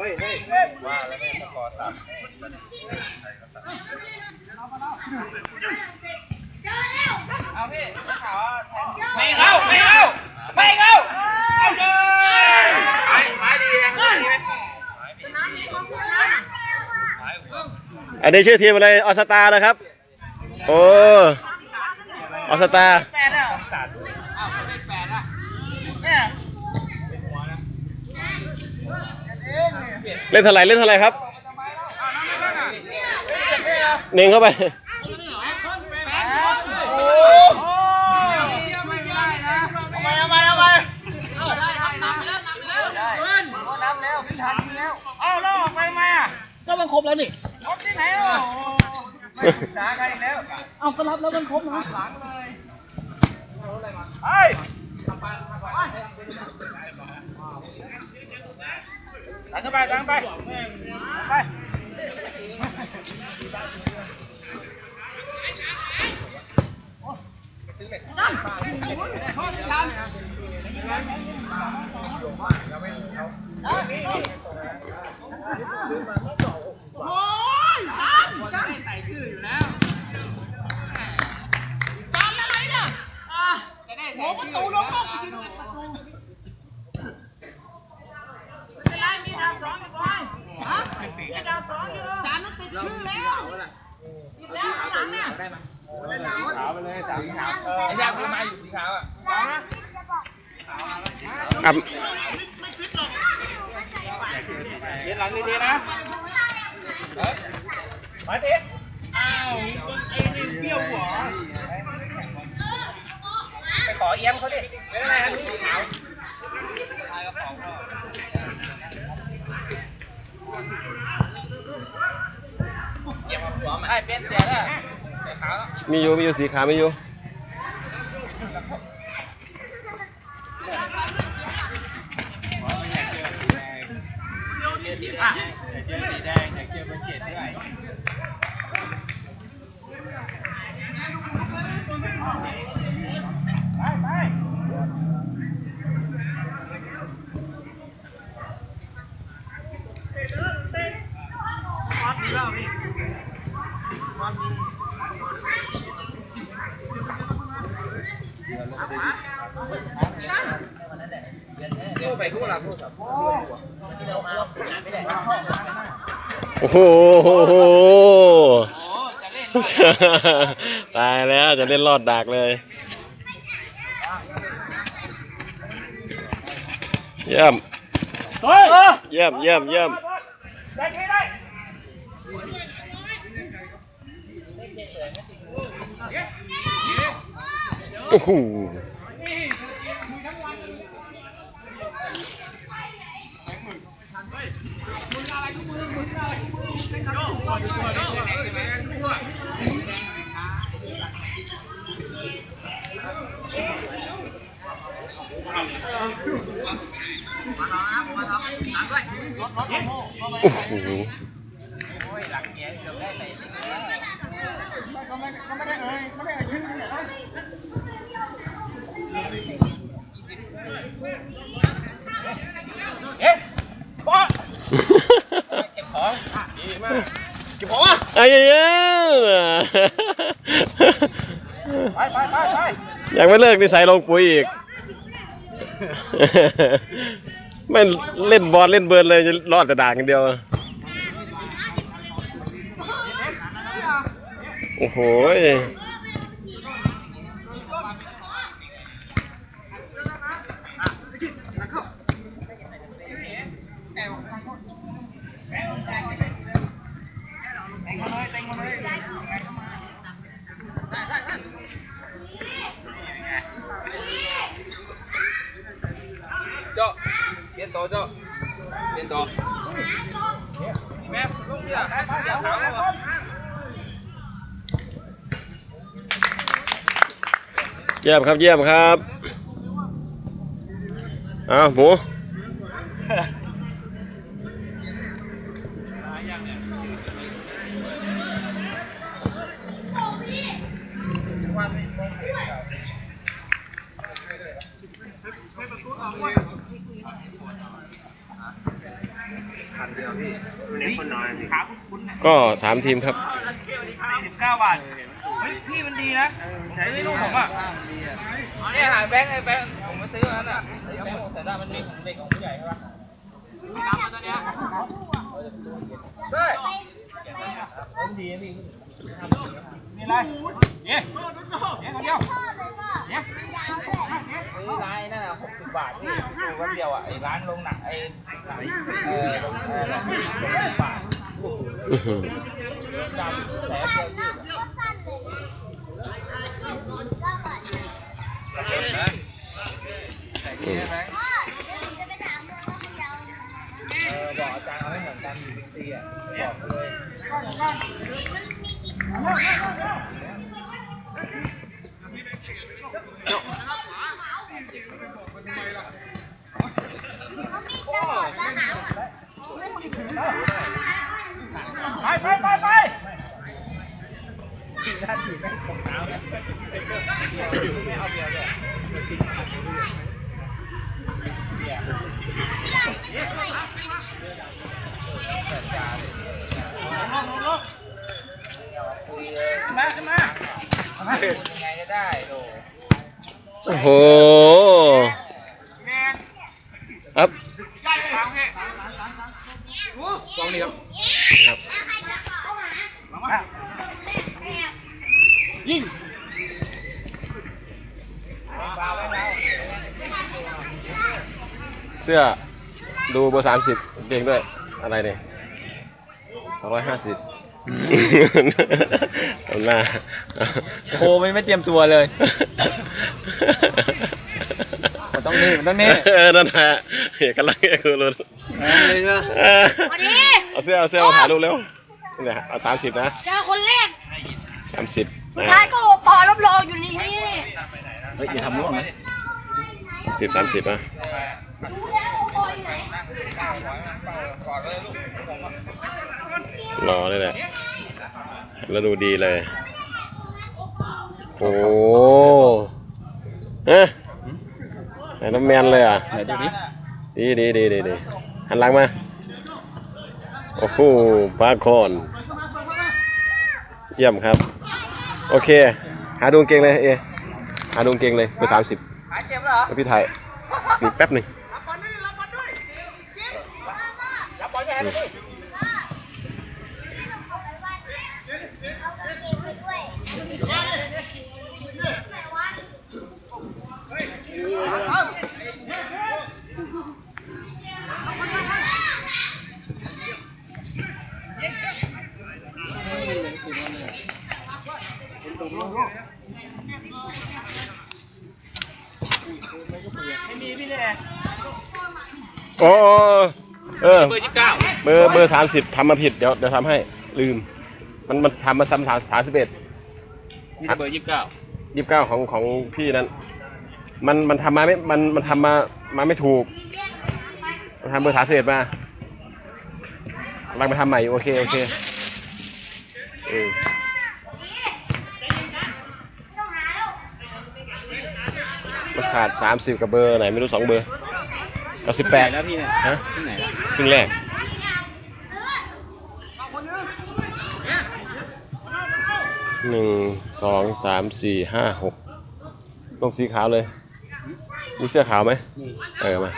เฮ้ยเฮ้ยว่าแล้วแม่ตะกอตัดเอาพี่ขาวไม่เข้าไม่เข้าไม่เข้าเอาเลยไม้ไม้ดีเองดีไหมอันนี้ชื่อทีมอะไรออสตาร์นะครับ โอ้ออสตาร์ แปดแล้วอ้าวเขาได้แปดอะเนี่ย เล่นเท่าไหร่เล่นเท่าไหร่ครับหนึ่งเข้าไปโอ้โหไม่ได้นะเอาไปเอาไปเอาไปเอาได้ครับนำแล้วนำแล้วได้นำแล้วขึ้นทันแล้วเอ้าแล้วออกไปไหมอะก็มันครบแล้วนี่ออกที่ไหนอะโอ้ไม่ด่าใครอีกแล้วเอาก็รับแล้วมันครบนะหลังเลยไอ้ดันเข้าไดันเข้าไปไปโอ้ประตูลงก็ยิง เป็นไรมีดาวสองอยู่บอยฮะมีดาวสองอยู่ จานนั้นติดชื่อแล้ว อีกแล้วข้างหลังเนี่ย ขาวไปเลยสามขาวไอ้ยางเพิ่มมาอยู่สีขาวอะ อะเย็นหลังดีๆนะมาติดอ้าวไอ้นี่เบี้ยวหัวไปขอเอี้ยมเขาดิ ไม่เป็นไรครับสีขาวชายกระป๋องก็เอี้ยมมาหัวมันไอ้เป็นเสียแล้วเสียขาวแล้วมีอยู่ มีอยู่สีขาวมีอยู่ เจอสีแดงอยากเจอสีแดงอยากเจอเบอร์เจ็ดด้วย ไปคู่หลับคู่ โอ้โห ตายแล้วจะเล่นรอดดากเลยเยี่ยมเฮ้ยเยี่ยมเยี่ยมเยี่ยม ได้ที่ได้ โอ้โหโอ้โห เอ๊ะป๊อไอ้เหี้ยไปไปไปไปยังไม่เลิกนิสัยลงปุ๋ยอีก ไม่เล่นบอลเล่นเบิร์นเลยจะรอดแต่ด่างอย่างเดียวโอ้โห เจ้าเปลี่ยนตัวเจ้าเปลี่ยนตัวแม่ลุงเดี๋ยวเดี๋ยวถามว่าเยี่ยมครับเยี่ยมครับอ้าวหมู กคนน้อยพี่ขาคุณก็สามทีมครับสิบเก้าบาทเฮ้ยพี่มันดีนะใช้ไม่รู้ผมอะเนี่ยหาแบงค์ไอ้แบงค์ผมมาซื้อมันอะแบงค์แต่ได้มันมีของเด็กของผู้ใหญ่ใช่ปะตัวเนี้ยมีอะไรเนี่ยเนี่ยคนเดียวเนี่ยซื้อร้านนั่นน่ะหกสิบบาทพี่ดูวันเดียวอะไอ้ร้านลงหนังไอ้เออลงเออลงสิบบาทอื้อหือดำแสนเดียวพี่เออ บอกอาจารย์เอาให้เหมือนกันอยู่บิ๊กซีอะบอกเลยไปไปไปไปมา ขึ้นมายังไงก็ได้โดโอ้โหครับได้ไหมครับพี่กองนี้ครับยิงเสื้อดูเบอร์สามสิบเกงด้วย อะไรเนี่ย ร้อยห้าสิบตำหน้าโคไม่ไม่เตรียมตัวเลย มันต้องนี่มันต้องนี่ เออนั่นแหละเอกลักษณ์เอกลักษณ์เลยใช่ไหมสวัสดีเอาเสื้อเอาเสื้อมาถ่ายรูปเร็วเนี่ยเอาสามสิบนะเจอคนแรกสามสิบผู้ชายก็ปอรับรองอยู่นี่เฮ้ยอย่าทำร่วงนะสิบสามสิบนะรู้แล้วโออยู่ไหน รอเลยแหละแล้วดูดีเลย โอ้เอ๊ะไหนน้ำแมนเลยอะไหนดูดิดีดีดีดีดีหันหลังมา โอ้โหปลาคอน เยี่ยมครับ โอเค หาดวงเก่งเลยเอ หาดวงเก่งเลยเบอร์สามสิบหายเจ็บเหรอแล้วพี่ถ่ายหนึ่งแป๊บหนึ่งรับบอลแทนเลย โอ้เออเบอร์ยี่สิบเก้าเบอร์เบอร์สามสิบทำมาผิดเดี๋ยวเดี๋ยวทำให้ลืม มันมันทำมาซ้ำสามสามสิบเอ็ดนี่เบอร์ยี่สิบเก้ายี่สิบเก้าของของพี่นั้น มันมันทำมาไม่มันมันทำมามาไม่ถูกมันทำเบอร์สามสิบเอ็ดมากำลังไปทำใหม่อยู่โอเคโอเคเออมัน ขาดสามสิบกับเบอร์ไหนไม่รู้สองเบอร์กับสิบแปดแล้วพี่เนี่ยฮะที่ไหนครึ่งแรกหนึ่งสองสามสี่ห้าหกลงสีขาวเลย มีเสื้อขาวไหมเออมา